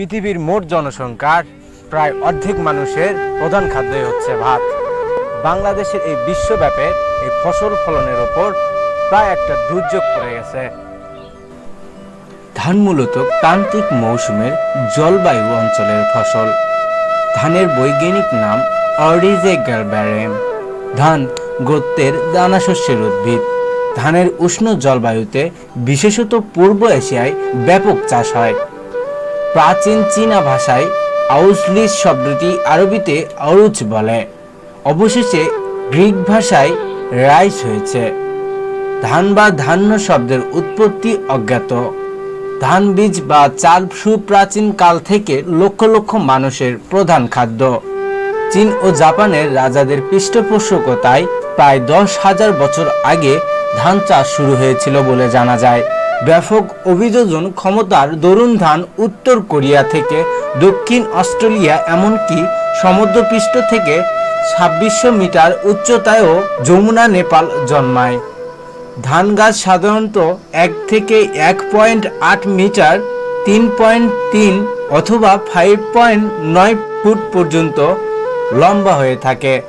পৃথিবীর মোট জনসংখ্যার প্রায় অর্ধেক মানুষের প্রধান খাদ্যই হচ্ছে ভাত। বাংলাদেশের এই বিশ্বব্যাপী এই ফসল ফলনের ওপর প্রায় একটা দুর্যোগ পড়ে গেছে। ধান মূলত প্রান্তিক মৌসুমের জলবায়ু অঞ্চলের ফসল। ধানের বৈজ্ঞানিক নাম অরিজে গ্যালব্যারেম ধান গোত্রের দানাশস্যের উদ্ভিদ। ধানের উষ্ণ জলবায়ুতে বিশেষত পূর্ব এশিয়ায় ব্যাপক চাষ হয়। প্রাচীন চীনা ভাষায় আউসলিস শব্দটি আরবিতে অরুচ বলে। অবশেষে গ্রিক ভাষায় রাইস হয়েছে। ধান বা ধান্য শব্দের উৎপত্তি অজ্ঞাত। ধান বীজ বা চাল সুপ্রাচীন কাল থেকে লক্ষ লক্ষ মানুষের প্রধান খাদ্য। চীন ও জাপানের রাজাদের পৃষ্ঠপোষকতায় প্রায় দশ হাজার বছর আগে ধান চাষ শুরু হয়েছিল বলে জানা যায়। ব্যাপক অভিযোজন ক্ষমতার দরুন ধান উত্তর কোরিয়া থেকে, দক্ষিণ অস্ট্রেলিয়া এমনকি সমুদ্রপৃষ্ঠ থেকে ছাব্বিশশো মিটার উচ্চতায়ও যমুনা, নেপাল জন্মায়। ধান গাছ সাধারণত এক থেকে এক পয়েন্ট আট মিটার, তিন পয়েন্ট তিন অথবা ফাইভ পয়েন্ট নয় ফুট পর্যন্ত লম্বা হয়ে থাকে।